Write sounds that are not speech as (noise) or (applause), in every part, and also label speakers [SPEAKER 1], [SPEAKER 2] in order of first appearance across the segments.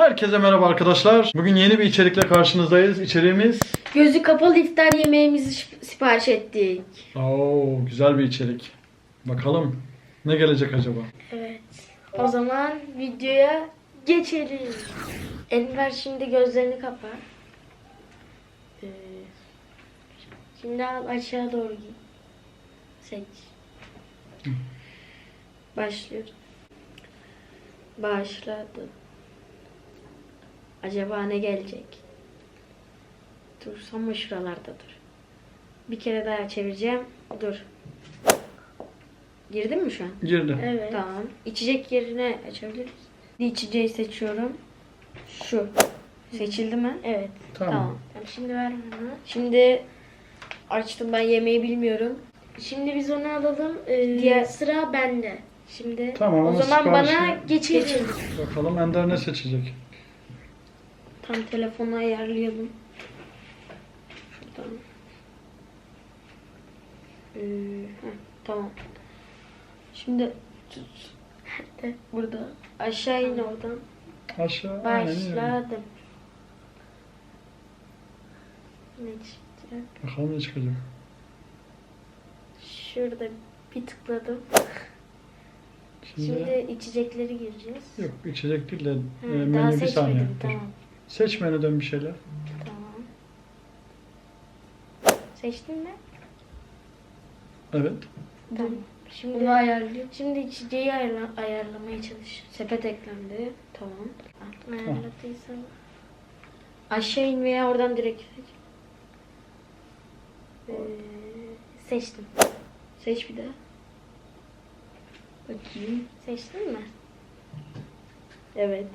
[SPEAKER 1] Herkese merhaba arkadaşlar. Bugün yeni bir içerikle karşınızdayız. İçeriğimiz
[SPEAKER 2] Gözü kapalı iftar yemeğimizi sipariş ettik.
[SPEAKER 1] Oo, güzel bir içerik. Bakalım ne gelecek acaba?
[SPEAKER 2] Evet. O zaman videoya geçelim. Enver şimdi gözlerini kapa. Ee, şimdi al aşağı doğru git. Seç. Başlıyoruz. Başladı. Acaba ne gelecek? Dur ama şuralarda dur. Bir kere daha çevireceğim. Dur. Girdin mi şu an?
[SPEAKER 1] Girdi.
[SPEAKER 2] Evet. Tamam. İçecek yerine açabiliriz. Bir içeceği seçiyorum. Şu. Seçildi mi? Evet.
[SPEAKER 1] Tamam.
[SPEAKER 2] Tamam. Tamam, Şimdi ver bana. Şimdi açtım ben yemeği bilmiyorum. Şimdi biz onu alalım. Ee, Diğer sıra bende. Şimdi
[SPEAKER 1] Tamam,
[SPEAKER 2] o
[SPEAKER 1] ama
[SPEAKER 2] zaman bana
[SPEAKER 1] siparişi-
[SPEAKER 2] geçelim.
[SPEAKER 1] Bakalım Ender ne seçecek?
[SPEAKER 2] Tam telefonu ayarlayalım. Şuradan. Ee, heh, tamam. Şimdi tut. (laughs) Nerede? Burada. Aşağı in oradan.
[SPEAKER 1] Aşağı.
[SPEAKER 2] Başladım. Ne çıkacak?
[SPEAKER 1] Bakalım ne çıkacak.
[SPEAKER 2] Şurada bir tıkladım.
[SPEAKER 1] Şimdi,
[SPEAKER 2] Şimdi içecekleri gireceğiz.
[SPEAKER 1] yok içecek değil de
[SPEAKER 2] Ha,
[SPEAKER 1] e, menü bir saniye.
[SPEAKER 2] Tamam.
[SPEAKER 1] Seç menüden bir şeyler.
[SPEAKER 2] Tamam. Seçtin mi?
[SPEAKER 1] Evet.
[SPEAKER 2] Tamam. Şimdi Bunu ayarlayayım. Şimdi içeceği ayarla, ayarlamaya çalış. Sepet eklendi. Tamam. Altına ayarladıysan. Aşağı in veya oradan direkt seç. Ee, seçtim. Seç bir daha. Bakayım. Seçtin mi? Evet.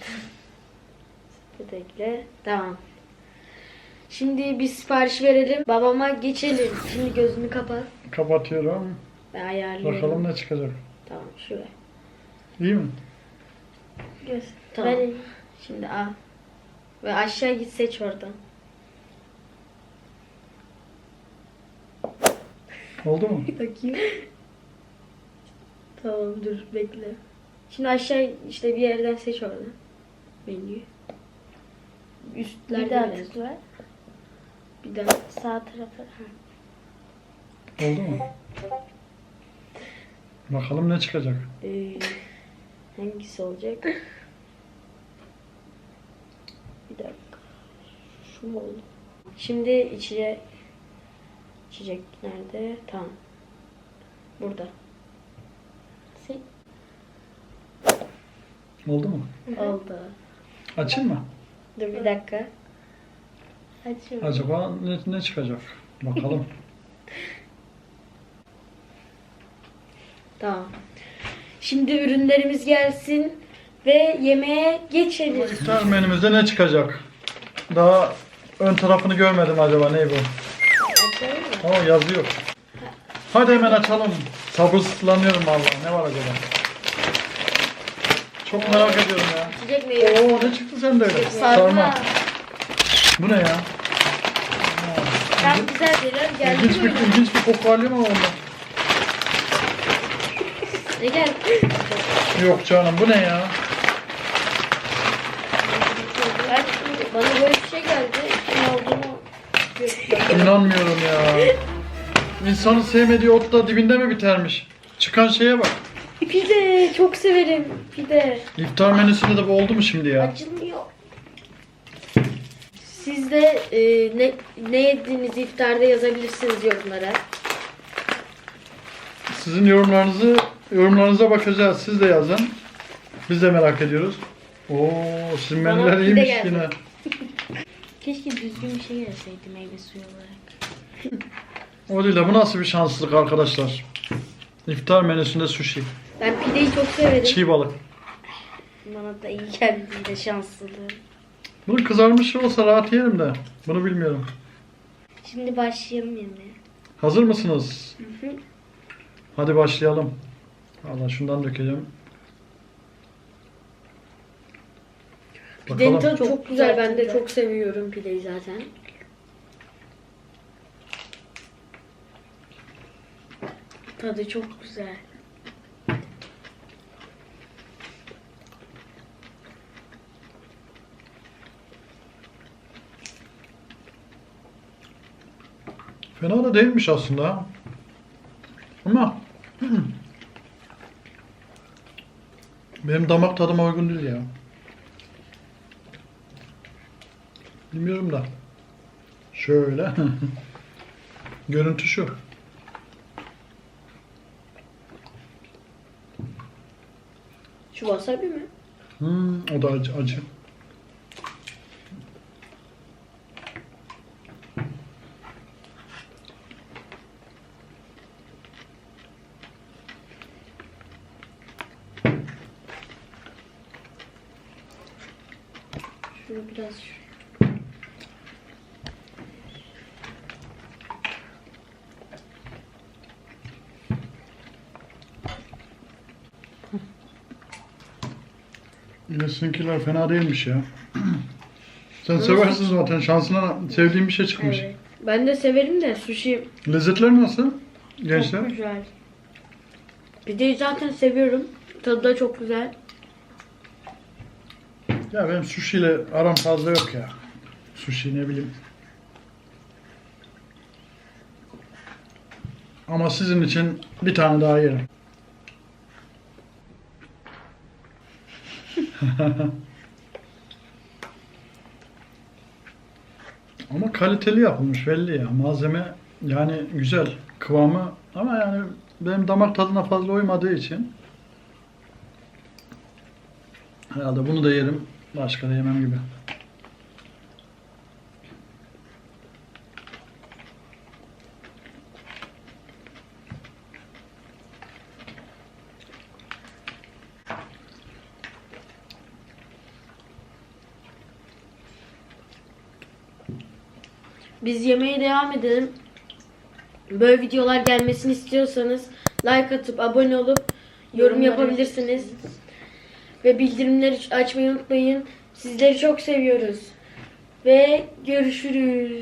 [SPEAKER 2] (laughs) Sepet ekle. Tamam. Şimdi bir sipariş verelim. Babama geçelim. Şimdi gözünü kapat.
[SPEAKER 1] Kapatıyorum.
[SPEAKER 2] Ben ayarlıyorum.
[SPEAKER 1] Bakalım ne çıkacak.
[SPEAKER 2] Tamam şuraya.
[SPEAKER 1] İyi mi?
[SPEAKER 2] Göz. Tamam. Şimdi al. Ve aşağı git seç oradan.
[SPEAKER 1] Oldu mu? (laughs)
[SPEAKER 2] Bakayım. tamam dur bekle. Şimdi aşağı işte bir yerden seç oradan. Menüyü. Üstlerde
[SPEAKER 3] Bir daha tıkla.
[SPEAKER 2] Bir daha sağ tarafa.
[SPEAKER 1] Oldu mu? Bakalım ne çıkacak.
[SPEAKER 2] Ee, hangisi olacak? Bir dakika. Şu mu oldu? Şimdi içecek içecek nerede? Tamam. Burada.
[SPEAKER 1] Oldu mu?
[SPEAKER 2] Oldu.
[SPEAKER 1] Açayım mı?
[SPEAKER 2] Dur bir dakika. Açıyorum.
[SPEAKER 1] Acaba ne, ne çıkacak? Bakalım. (laughs)
[SPEAKER 2] Tamam. Şimdi ürünlerimiz gelsin ve yemeğe geçelim.
[SPEAKER 1] İftar menümüzde ne çıkacak? Daha ön tarafını görmedim acaba ne bu?
[SPEAKER 2] Açalım mı?
[SPEAKER 1] Oo yazıyor. Hadi hemen açalım. Sabırsızlanıyorum vallahi. Ne var acaba? Çok merak ediyorum ya.
[SPEAKER 2] İçecek meyve.
[SPEAKER 1] Oo ne çıktı sende öyle?
[SPEAKER 2] Sarma.
[SPEAKER 1] Bu ne ya?
[SPEAKER 2] Tam güzel şeyler geldi
[SPEAKER 1] İlginç bir,
[SPEAKER 2] böyle.
[SPEAKER 1] ilginç bir koku alıyor mu onda?
[SPEAKER 2] Ne geldi?
[SPEAKER 1] Yok canım bu ne ya?
[SPEAKER 2] Ben, bana böyle bir şey geldi. Ne olduğunu
[SPEAKER 1] İnanmıyorum ya. İnsanın sevmediği ot da dibinde mi bitermiş? Çıkan şeye bak.
[SPEAKER 2] Pide çok severim. Pide.
[SPEAKER 1] İftar menüsünde de bu oldu mu şimdi ya?
[SPEAKER 2] Acılmıyor. Siz de e, ne, ne yediğinizi iftarda yazabilirsiniz yorumlara.
[SPEAKER 1] Sizin yorumlarınızı yorumlarınıza bakacağız. Siz de yazın. Biz de merak ediyoruz. Oo, sizin
[SPEAKER 2] Bana
[SPEAKER 1] menüler
[SPEAKER 2] pide
[SPEAKER 1] iyiymiş
[SPEAKER 2] geldi.
[SPEAKER 1] yine. (laughs)
[SPEAKER 2] Keşke düzgün bir şey gelseydi meyve suyu olarak.
[SPEAKER 1] O değil de bu nasıl bir şanslılık arkadaşlar? İftar menüsünde sushi.
[SPEAKER 2] Ben pideyi çok severim.
[SPEAKER 1] Çiğ balık.
[SPEAKER 2] Bana da iyi geldi de şanslılığı.
[SPEAKER 1] Bunun kızarmış olsa rahat yerim de. Bunu bilmiyorum.
[SPEAKER 2] Şimdi başlayalım yemeğe.
[SPEAKER 1] Hazır mısınız?
[SPEAKER 2] Hı hı.
[SPEAKER 1] Hadi başlayalım. Valla şundan dökeceğim.
[SPEAKER 2] Pidenin
[SPEAKER 1] Bakalım.
[SPEAKER 2] tadı çok, güzel. Ben de çok seviyorum pideyi zaten. Tadı çok güzel.
[SPEAKER 1] Fena da değilmiş aslında. Ama benim damak tadıma uygun değil ya. Bilmiyorum da. Şöyle. (laughs) Görüntü şu.
[SPEAKER 2] Şu wasabi mi?
[SPEAKER 1] Hmm, o da acı. acı.
[SPEAKER 2] Şunu biraz
[SPEAKER 1] Yine sizinkiler fena değilmiş ya. (clears throat) Sen seversin zaten. Şansına sevdiğin bir şey çıkmış.
[SPEAKER 2] Evet. Ben de severim de sushi
[SPEAKER 1] Lezzetler nasıl?
[SPEAKER 2] çok
[SPEAKER 1] Gençler.
[SPEAKER 2] güzel. Pideyi zaten seviyorum. Tadı da çok güzel.
[SPEAKER 1] Ya benim sushi ile aram fazla yok ya. Sushi ne bileyim. Ama sizin için bir tane daha yerim. (laughs) Ama kaliteli yapılmış belli ya. Malzeme yani güzel. Kıvamı ama yani benim damak tadına fazla uymadığı için herhalde bunu da yerim. Başka da yemem gibi.
[SPEAKER 2] Biz yemeğe devam edelim. Böyle videolar gelmesini istiyorsanız like atıp abone olup yorum yapabilirsiniz. Ve bildirimleri açmayı unutmayın. Sizleri çok seviyoruz. Ve görüşürüz.